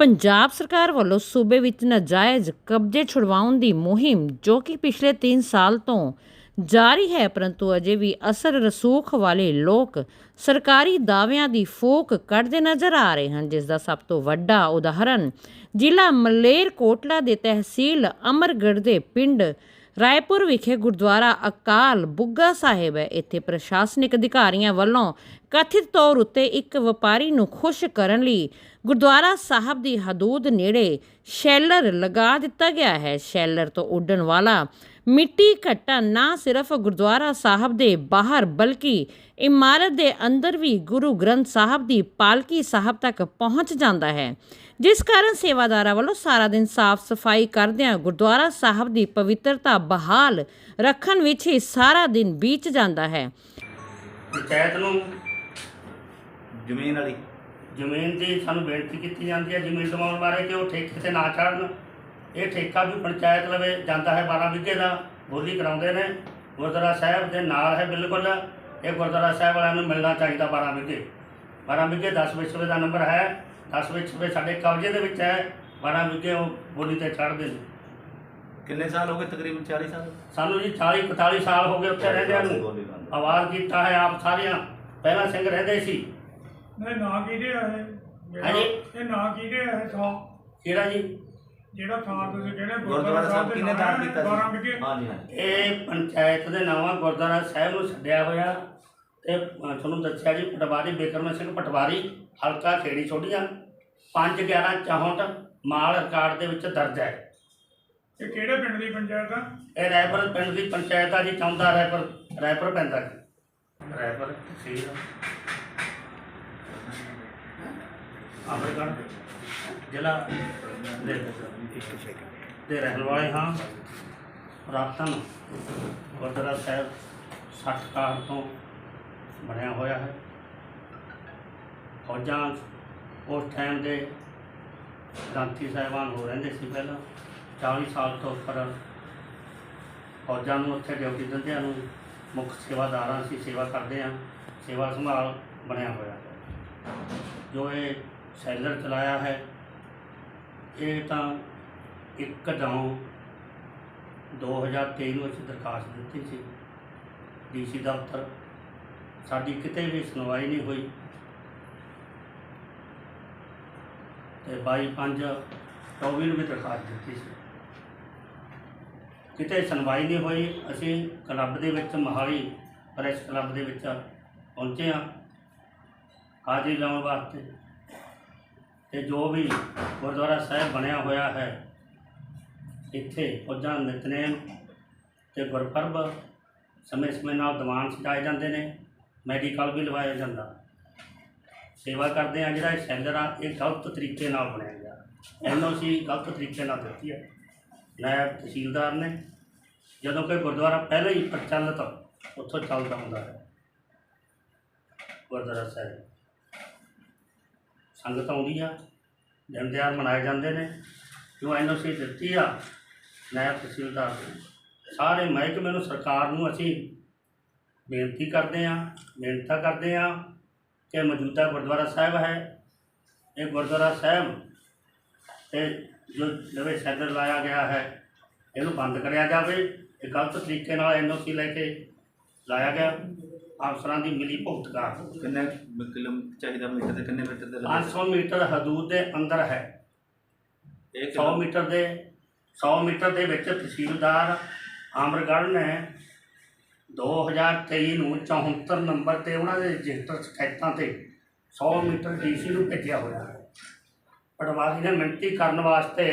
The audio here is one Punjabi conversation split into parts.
ਪੰਜਾਬ ਸਰਕਾਰ ਵੱਲੋਂ ਸੂਬੇ ਵਿੱਚ ਨਾਜਾਇਜ਼ ਕਬਜ਼ੇ ਛੁਡਵਾਉਣ ਦੀ ਮੁਹਿੰਮ, ਜੋ ਕਿ ਪਿਛਲੇ 3 ਸਾਲ ਤੋਂ ਜਾਰੀ ਹੈ, ਪਰੰਤੂ ਅਜੇ ਵੀ ਅਸਰ ਰਸੂਖ ਵਾਲੇ ਲੋਕ ਸਰਕਾਰੀ ਦਾਅਵਿਆਂ ਦੀ ਫੂਕ ਕੱਢਦੇ ਨਜ਼ਰ ਆ ਰਹੇ ਹਨ, ਜਿਸ ਦਾ ਸਭ ਤੋਂ ਵੱਡਾ ਉਦਾਹਰਨ ਜ਼ਿਲ੍ਹਾ ਮਲੇਰਕੋਟਲਾ ਦੇ ਤਹਿਸੀਲ ਅਮਰਗੜ੍ਹ ਦੇ ਪਿੰਡ ਰਾਏਪੁਰ ਵਿਖੇ ਗੁਰਦੁਆਰਾ ਅਕਾਲ ਬੁੱਗਾ ਸਾਹਿਬ ਹੈ। ਇੱਥੇ ਪ੍ਰਸ਼ਾਸਨਿਕ ਅਧਿਕਾਰੀਆਂ ਵੱਲੋਂ ਕਥਿਤ ਤੌਰ ਉੱਤੇ ਇੱਕ ਵਪਾਰੀ ਨੂੰ ਖੁਸ਼ ਕਰਨ ਲਈ ਗੁਰਦੁਆਰਾ ਸਾਹਿਬ ਦੀ ਹਦੂਦ ਨੇੜੇ ਸ਼ੈਲਰ ਲਗਾ ਦਿੱਤਾ ਗਿਆ ਹੈ। ਸ਼ੈਲਰ ਤੋਂ ਉੱਡਣ ਵਾਲਾ ਮਿੱਟੀ ਘੱਟਾ ਨਾ ਸਿਰਫ ਗੁਰਦੁਆਰਾ ਸਾਹਿਬ ਦੇ ਬਾਹਰ ਬਲਕਿ ਇਮਾਰਤ ਦੇ ਅੰਦਰ ਵੀ ਗੁਰੂ ਗ੍ਰੰਥ ਸਾਹਿਬ ਦੀ ਪਾਲਕੀ ਸਾਹਿਬ ਤੱਕ ਪਹੁੰਚ ਜਾਂਦਾ ਹੈ। ਜਿਸ ਕਾਰਨ ਸੇਵਾਦਾਰਾਂ ਵੱਲੋਂ ਸਾਰਾ ਦਿਨ ਸਾਫ਼ ਸਫ਼ਾਈ ਕਰਦਿਆਂ ਗੁਰਦੁਆਰਾ ਸਾਹਿਬ ਦੀ ਪਵਿੱਤਰਤਾ ਬਹਾਲ ਰੱਖਣ ਵਿੱਚ ਹੀ ਸਾਰਾ ਦਿਨ ਬੀਤ ਜਾਂਦਾ ਹੈ। ਪੰਚਾਇਤ ਨੂੰ ਜ਼ਮੀਨ ਵਾਲੀ। ਜ਼ਮੀਨ ਦੀ ਸਾਨੂੰ ਬੇਨਤੀ ਕੀਤੀ ਜਾਂਦੀ ਹੈ ਜ਼ਮੀਨ ਦਿਵਾਉਣ ਬਾਰੇ ਕਿ ਉਹ ਠੇਕੇ ਤੇ ਨਾ ਚੜਨ। ਇਹ ਠੇਕਾ ਵੀ ਪੰਚਾਇਤ ਲਵੇ ਜਾਂਦਾ ਹੈ 12 ਵਿਗੇ ਦਾ ਬੋਲੀ ਕਰਾਉਂਦੇ ਨੇ। ਗੁਰਦੁਆਰਾ ਸਾਹਿਬ ਦੇ ਨਾਲ ਹੈ ਬਿਲਕੁਲ ਇਹ ਗੁਰਦੁਆਰਾ ਸਾਹਿਬ ਵਾਲਿਆਂ ਨੂੰ ਮਿਲਣਾ ਚਾਹੀਦਾ 12 ਵਿਗੇ 12 ਵਿਗੇ 10 ਵਿਸਵੇ ਦਾ ਨੰਬਰ ਹੈ 10 ਵਿਸਵੇ ਸਾਡੇ ਕਬਜ਼ੇ ਦੇ ਵਿੱਚ ਹੈ 12 ਵਿਗੇ ਉਹ ਬੋਲੀ ਤੇ ਚੜ੍ਹਦੇ ਨੇ। ਕਿੰਨੇ ਸਾਲ ਹੋ ਗਏ ਤਕਰੀਬਨ 40 ਸਾਲ? ਸਾਨੂੰ ਜੀ 40 45 ਸਾਲ ਹੋ ਗਏ ਉੱਥੇ ਰਹਿੰਦਿਆਂ ਨੂੰ। ਆਵਾਜ਼ ਕੀਤਾ ਹੈ ਆਪ ਸਾਰਿਆਂ। ਪਹਿਲਾਂ ਸਿੰਘ ਰਹਿੰਦੇ ਸੀ। ਨਹੀਂ ਨਾ ਕਿਹਦੇ ਆ ਇਹ ਹਾਂਜੀ। ਇਹ ਨਾ ਕਿਹਦੇ ਆ ਇਹ ਥਾਂ ਕਿਹੜਾ ਜੀ? ਜਿਹੜਾ ਥਾਂ ਤੁਸੀਂ ਕਹਿੰਦੇ ਗੁਰਦੁਆਰਾ ਸਾਹਿਬ ਦੇ ਕਿਹਨੇ ਨਾਂ ਦਾਨ ਹੈ, ਕੀਤਾ 12 ਸੀ ਵਿਗੇ ਹਾਂਜੀ ਹਾਂਜੀ। ਇਹ ਪੰਚਾਇਤ ਦੇ ਨਾਵਾਂ ਗੁਰਦੁਆਰਾ ਸਾਹਿਬ ਨੂੰ ਛੱਡਿਆ ਹੋਇਆ ਤੇ ਅ, ਤੁਹਾਨੂੰ ਦੱਸਿਆ ਜੀ ਪਟਵਾਰੀ ਬੇਕਰਮ ਸਿੰਘ ਪਟਵਾਰੀ ਹਲਕਾ ਖੇੜੀ ਛੋਡੀਆਂ 5 11 64 ਮਾਲ ਰਿਕਾਰਡ ਦੇ ਵਿੱਚ ਦਰਜ ਹੈ। ਇਹ ਕਿਹੜੇ ਪਿੰਡ ਦੀ ਪੰਚਾਇਤ ਆ? ਇਹ ਰਾਏਪੁਰ ਪਿੰਡ ਦੀ ਪੰਚਾਇਤ ਆ ਜੀ ਚੌਂਦਾ ਰਾਏਪੁਰ ਰਾਏਪੁਰ ਪੈਂਦਾ ਜੀ। ਰਾਏਪੁਰ ਤਹਿਸੀਲ ਅਮਰਗੜ੍ਹ ਜ਼ਿਲ੍ਹਾ ਦੇ ਦੇ ਰਹਿਣ ਵਾਲੇ ਹਾਂ ਪੁਰਾਤਨ ਗੁਰਦੁਆਰਾ ਸਾਹਿਬ 60 ਕਾਲ ਤੋਂ ਬਣਿਆ ਹੋਇਆ ਹੈ। ਫੌਜਾਂ ਉਸ ਟਾਈਮ ਦੇ ਗ੍ਰੰਥੀ ਸਾਹਿਬਾਨ ਹੋ ਰਹਿੰਦੇ ਸੀ ਪਹਿਲਾਂ। 40 ਸਾਲ ਤੋਂ ਉੱਪਰ ਫੌਜਾਂ ਨੂੰ ਉੱਥੇ ਡਿਊਟੀ ਦਿੰਦਿਆਂ ਨੂੰ ਮੁੱਖ ਸੇਵਾਦਾਰਾਂ ਅਸੀਂ ਸੇਵਾ ਕਰਦੇ ਹਾਂ ਸੇਵਾ ਸੰਭਾਲ ਬਣਿਆ ਹੋਇਆ ਹੈ। ਜੋ ਇਹ ਸੈਲਰ ਚਲਾਇਆ ਹੈ। ਇਹ ਤਾਂ ਇੱਕ ਨੌਂ 2023 ਨੂੰ ਅਸੀਂ ਦਰਖਾਸਤ ਦਿੱਤੀ ਸੀ। ਡੀਸੀ ਦਫ਼ਤਰ ਸਾਡੀ ਕਿਤੇ ਵੀ ਸੁਣਵਾਈ ਨਹੀਂ ਹੋਈ। ਤੇ 22 5 24 ਨੂੰ ਵੀ ਦਰਖਾਸਤ ਦਿੱਤੀ ਸੀ। ਕਿਤੇ ਸੁਣਵਾਈ ਨਹੀਂ ਹੋਈ, ਅਸੀਂ ਕਲੱਬ ਦੇ ਵਿੱਚ, ਮੋਹਾਲੀ ਪ੍ਰੈਸ ਕਲੱਬ ਦੇ ਵਿੱਚ ਪਹੁੰਚੇ ਹਾਂ। ਹਾਜ਼ਰੀ ਲਾਉਣ ਵਾਸਤੇ ਤੇ ਜੋ ਵੀ ਗੁਰਦੁਆਰਾ ਸਾਹਿਬ ਬਣਿਆ ਹੋਇਆ ਹੈ, ਇੱਥੇ ਫੌਜਾਂ ਨਿਤਨੇਮ ਤੇ ਗੁਰਪਰਬ ਸਮੇਂ ਸਮੇਂ ਨਾਲ ਦੀਵਾਨ ਸਜਾਏ ਜਾਂਦੇ ਨੇ, ਮੈਡੀਕਲ ਵੀ ਲਵਾਇਆ ਜਾਂਦਾ। ਸੇਵਾ ਕਰਦੇ ਆ ਜਿਹੜਾ ਇਹ ਸੈਲਰ ਆ, ਇਹ ਗਲਤ ਤਰੀਕੇ ਨਾਲ ਬਣਾਇਆ ਗਿਆ। ਐਨਓਸੀ ਗਲਤ ਤਰੀਕੇ ਨਾਲ ਦਿੱਤੀ ਹੈ ਨਾਇਬ ਤਹਿਸੀਲਦਾਰ ਨੇ, ਜਦੋਂ ਕਿ ਗੁਰਦੁਆਰਾ ਪਹਿਲਾਂ ਹੀ ਪ੍ਰਚਲਿਤ ਉੱਥੋਂ ਚੱਲਦਾ ਹੁੰਦਾ ਹੈ, ਗੁਰਦੁਆਰਾ ਸਾਹਿਬ। ਸੰਗਤ ਆਉਂਦੀ ਆ, ਦਿਨ ਤਿਉਹਾਰ ਮਨਾਏ ਜਾਂਦੇ ਨੇ। ਜੋ ਐਨਓਸੀ ਦਿੱਤੀ ਆ? ਨਾਇਬ ਤਹਿਸੀਲਦਾਰ ਸਾਰੇ ਮਹਿਕਮੇ ਨੂੰ, ਸਰਕਾਰ ਨੂੰ ਅਸੀਂ ਬੇਨਤੀ ਕਰਦੇ ਆ, ਬੇਨਤੀ ਕਰਦੇ ਆ ਕਿ ਮੌਜੂਦਾ ਗੁਰਦੁਆਰਾ ਸਾਹਿਬ ਹੈ। ਇਹ ਗੁਰਦੁਆਰਾ ਸਾਹਿਬ ਤੇ ਜੋ ਨਵੇਂ ਸੈਂਟਰ ਲਾਇਆ ਗਿਆ ਹੈ, ਇਹਨੂੰ ਬੰਦ ਕਰਿਆ ਜਾਵੇ। ਇਹ ਗਲਤ ਤਰੀਕੇ ਨਾਲ ਐਨਓਸੀ ਲੈ ਕੇ ਲਾਇਆ ਗਿਆ। ਅਫਸਰਾਂ ਦੀ ਮਿਲੀ ਭੁਗਤ ਕਾਰਨ ਕਿੰਨੇ ਕਿਲੋ ਚਾਹੀਦਾ ਮੀਟਰ ਤੇ ਕਿੰਨੇ ਮੀਟਰ ਦੇ ਲੱਗੇ 500 ਮੀਟਰ ਹਦੂਦ ਦੇ ਅੰਦਰ ਹੈ। ਇਹ 100 ਮੀਟਰ ਦੇ 100 ਮੀਟਰ ਦੇ ਵਿੱਚ ਤਹਿਸੀਲਦਾਰ ਆਮਰਗੜ੍ਹ ਨੇ 2023 ਨੂੰ 74 ਨੰਬਰ ਤੇ ਉਹਨਾਂ ਦੇ ਰਜਿਸਟਰ ਸ਼ਿਕਾਇਤਾਂ ਤੇ 100 ਮੀਟਰ ਡੀਸੀ ਨੂੰ ਭੇਜਿਆ ਹੋਇਆ ਹੈ। ਪਟਵਾਰੀ ਨੇ ਮਿਣਤੀ ਕਰਨ ਵਾਸਤੇ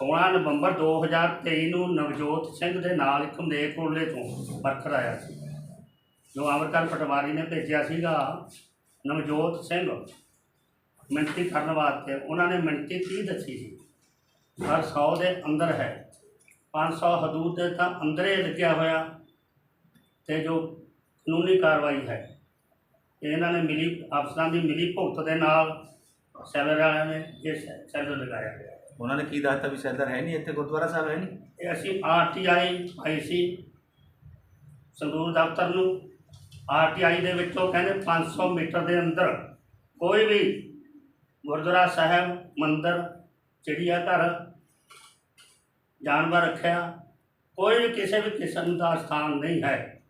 16 ਨਵੰਬਰ 2023 ਨੂੰ ਨਵਜੋਤ ਸਿੰਘ ਦੇ ਨਾਲ ਇੱਕ ਮਲੇਰਕੋਟਲੇ ਤੋਂ ਵਰਕਰ ਆਇਆ ਸੀ। ਜੋ ਅਮਰਕਰ ਪਟਵਾਰੀ ਨੇ ਭੇਜਿਆ ਸੀਗਾ, ਨਵਜੋਤ ਸਿੰਘ। ਮਿਣਤੀ ਕਰਨ ਵਾਸਤੇ ਉਹਨਾਂ ਨੇ ਮਿਣਤੀ ਕੀ ਦੱਸੀ ਸੀ। ਹਰ 100 ਦੇ ਅੰਦਰ ਹੈ। 500 ਹਦੂਦ ਦੇ ਤਾਂ ਅੰਦਰੇ ਲੱਗਿਆ ਹੋਇਆ ਤੇ ਜੋ ਕਾਨੂੰਨੀ ਕਾਰਵਾਈ ਹੈ। ਇਹਨਾਂ ਨੇ ਮਿਲੀ, ਅਫਸਰਾਂ ਦੀ ਮਿਲੀ ਭੁਗਤ ਦੇ ਨਾਲ ਸੈਲਰ ਵਾਲਿਆਂ ਨੇ ਇਹ ਸੈ- ਸੈਲਰ ਲਗਾਇਆ ਗਿਆ ਉਹਨਾਂ ਨੇ ਕੀ ਦੱਸਤਾ ਵੀ ਸੈਲਰ ਹੈ ਨਹੀਂ ਇੱਥੇ, ਗੁਰਦੁਆਰਾ ਸਾਹਿਬ ਹੈ ਨਹੀਂ? ਇਹ ਅਸੀਂ ਆਰਟੀਆਈ ਆਈ ਸੀ, ਸੰਗਰੂਰ ਦਫ਼ਤਰ ਨੂੰ। ਆਰਟੀਆਈ ਦੇ ਵਿੱਚੋਂ ਕਹਿੰਦੇ 500 ਮੀਟਰ ਦੇ ਅੰਦਰ ਕੋਈ ਵੀ ਗੁਰਦੁਆਰਾ ਸਾਹਿਬ, ਮੰਦਿਰ, ਚਿੜੀਆ ਘਰ, ਜਾਨਵਰ ਰੱਖਿਆ, ਕੋਈ ਵੀ ਕਿਸੇ ਵੀ ਕਿਸਮ ਦਾ ਸਥਾਨ ਨਹੀਂ ਹੈ।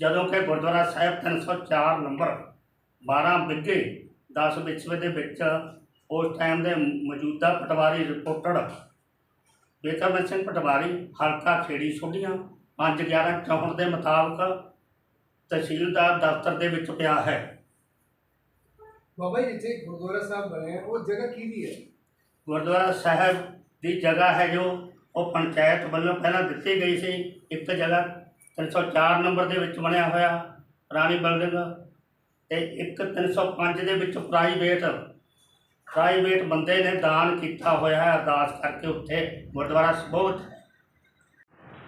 ਜਦੋਂ ਕਿ ਗੁਰਦੁਆਰਾ ਸਾਹਿਬ 304 ਨੰਬਰ 12 ਬਿੱਗੇ 10 ਵਿਸਵੇ ਦੇ ਵਿੱਚ ਉਸ ਟਾਈਮ ਦੇ ਮੌਜੂਦਾ ਪਟਵਾਰੀ ਰਿਪੋਰਟਰ ਬੇਕਰਮ ਸਿੰਘ ਪਟਵਾਰੀ ਹਲਕਾ ਖੇੜੀ ਸੋਢੀਆਂ 5 11 64 ਦੇ ਮੁਤਾਬਕ ਤਹਿਸੀਲਦਾਰ ਦਫ਼ਤਰ ਦੇ ਵਿੱਚ ਪਿਆ ਹੈ। ਬਾਬਾ ਜੀ ਜਿੱਥੇ ਗੁਰਦੁਆਰਾ ਸਾਹਿਬ ਬਣਿਆ ਉਹ ਜਗ੍ਹਾ ਕਿਹਦੀ ਹੈ? ਗੁਰਦੁਆਰਾ ਸਾਹਿਬ ਦੀ ਜਗ੍ਹਾ ਹੈ ਜੋ ਉਹ ਪੰਚਾਇਤ ਵੱਲੋਂ ਪਹਿਲਾਂ ਦਿੱਤੀ ਗਈ ਸੀ। ਇੱਕ ਜਗ੍ਹਾ 304 ਨੰਬਰ ਦੇ ਵਿੱਚ ਬਣਿਆ ਹੋਇਆ ਪੁਰਾਣੀ ਬਿਲਡਿੰਗ ਤੇ ਇੱਕ 305 ਦੇ ਵਿੱਚ ਪ੍ਰਾਈਵੇਟ ਪ੍ਰਾਈਵੇਟ ਬੰਦੇ ਨੇ ਦਾਨ ਕੀਤਾ ਹੋਇਆ ਹੈ ਅਰਦਾਸ ਕਰਕੇ ਉੱਥੇ ਗੁਰਦੁਆਰਾ ਬਹੁਤ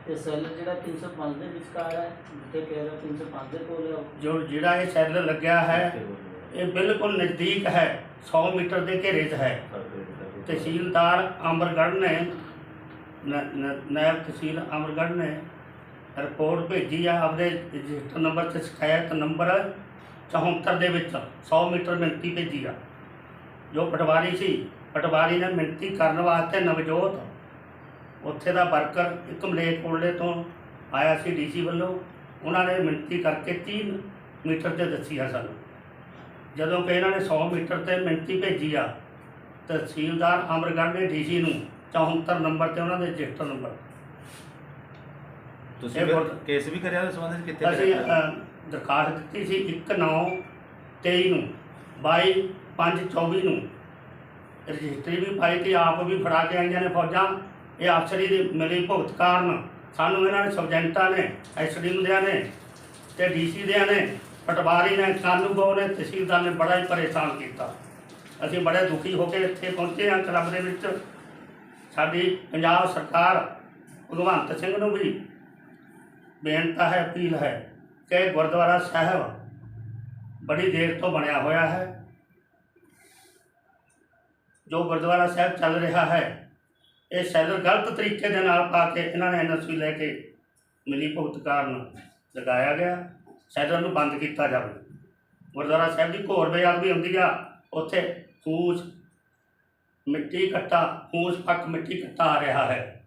ਤੇ ਸੈੱਲ ਜਿਹੜਾ 305 ਦੇ ਵਿਚਕਾਰ ਹੈ ਜਿੱਥੇ ਕਹਿ ਰਹੇ ਹੋ 305 ਦੇ ਕੋਲ ਹੈ। ਜੋ ਜਿਹੜਾ ਇਹ ਸੈੱਲ ਲੱਗਿਆ ਹੈ ਇਹ ਬਿਲਕੁਲ ਨਜ਼ਦੀਕ ਹੈ 100 ਮੀਟਰ ਦੇ ਘੇਰੇ 'ਚ ਹੈ। ਤਹਿਸੀਲਦਾਰ ਅਮਰਗੜ੍ਹ ਨੇ ਨਾਇਬ ਤਹਿਸੀਲ ਅਮਰਗੜ੍ਹ ਨੇ ਰਿਪੋਰਟ ਭੇਜੀ ਆ ਆਪਦੇ ਰਜਿਸਟਰ ਨੰਬਰ ਤੇ ਸ਼ਿਕਾਇਤ ਨੰਬਰ 74 ਦੇ ਵਿੱਚ 100 ਮੀਟਰ ਮਿਣਤੀ ਭੇਜੀ ਆ। ਜੋ ਪਟਵਾਰੀ ਸੀ ਪਟਵਾਰੀ ਨੇ ਮਿਣਤੀ ਕਰਨ ਵਾਸਤੇ ਨਵਜੋਤ ਉੱਥੇ ਦਾ ਵਰਕਰ ਇੱਕ ਮਲੇਰਕੋਟਲੇ ਤੋਂ ਆਇਆ ਸੀ ਡੀਸੀ ਵੱਲੋਂ। ਉਹਨਾਂ ਨੇ ਮਿਣਤੀ ਕਰਕੇ 30 ਮੀਟਰ ਤੇ ਦੱਸੀ ਆ ਸਾਨੂੰ। ਜਦੋਂ ਕਿ ਇਹਨਾਂ ਨੇ 100 ਮੀਟਰ ਤੇ ਮਿਣਤੀ ਭੇਜੀ ਆ ਤਹਿਸੀਲਦਾਰ ਅਮਰਗੜ੍ਹ ਨੇ ਡੀਸੀ ਨੂੰ 74 ਨੰਬਰ ਤੇ ਉਹਨਾਂ ਦੇ ਰਜਿਸਟਰ ਨੰਬਰ। ਤੁਸੀਂ ਕੇਸ ਵੀ ਕਰਿਆ ਉਸ ਸੰਬੰਧ ਵਿੱਚ ਕਿੱਥੇ ਅਸੀਂ ਦਰਖਾਸਤ ਦਿੱਤੀ ਸੀ 1 9 23 ਨੂੰ। 22 5 24 ਨੂੰ। ਰਜਿਸਟਰੀ ਵੀ ਪਾਈ ਤੇ ਆਪ ਵੀ ਫੜਾ ਕੇ ਆਈਆਂ ਨੇ ਫੌਜਾਂ। ਇਹ ਅਫਸਰੀ ਦੀ ਮਿਲੀ ਭੁਗਤ ਕਾਰਨ ਸਾਨੂੰ ਇਹਨਾਂ ਨੇ ਸਬਜੈਂਟਾਂ ਨੇ ਐਸਡੀਐਮ ਦਿਆਂ ਨੇ ਤੇ ਡੀਸੀ ਦਿਆਂ ਨੇ, ਪਟਵਾਰੀ ਨੇ ਸਾਨੂੰ ਬਹੁ ਨੇ, ਤਹਿਸੀਲਦਾਰ ਨੇ ਬੜਾ ਹੀ ਪਰੇਸ਼ਾਨ ਕੀਤਾ। ਅਸੀਂ ਬੜੇ ਦੁਖੀ ਹੋ ਕੇ ਇੱਥੇ ਪਹੁੰਚੇ ਹਾਂ ਕਲੱਬ ਦੇ ਵਿੱਚ। ਸਾਡੀ ਪੰਜਾਬ ਸਰਕਾਰ ਭਗਵੰਤ ਸਿੰਘ ਨੂੰ ਵੀ ਬੇਨਤੀ ਹੈ, ਅਪੀਲ ਹੈ ਕਿ ਗੁਰਦੁਆਰਾ ਸਾਹਿਬ ਬੜੀ ਦੇਰ ਤੋਂ ਬਣਿਆ ਹੋਇਆ ਹੈ। ਜੋ ਗੁਰਦੁਆਰਾ ਸਾਹਿਬ ਚੱਲ ਰਿਹਾ ਹੈ, ਇਹ ਸੈਲਰ ਗਲਤ ਤਰੀਕੇ ਦੇ ਨਾਲ ਪਾ ਕੇ ਇਹਨਾਂ ਨੇ ਐਨਐਸਪੀ ਲੈ ਕੇ ਮਿਲੀ ਭੁਗਤ ਕਾਰਨ ਲਗਾਇਆ ਗਿਆ, ਸੈਲਰ ਨੂੰ ਬੰਦ ਕੀਤਾ ਜਾਵੇ। ਗੁਰਦੁਆਰਾ ਸਾਹਿਬ ਦੀ ਘੋਰ ਬੇਅਦ ਵੀ ਹੁੰਦੀ ਆ, ਉੱਥੇ ਫੂਸ ਮਿੱਟੀ ਕੱਟਾ ਫੂਸ ਪੱਕ ਮਿੱਟੀ ਕੱਟਾ ਆ ਰਿਹਾ ਹੈ।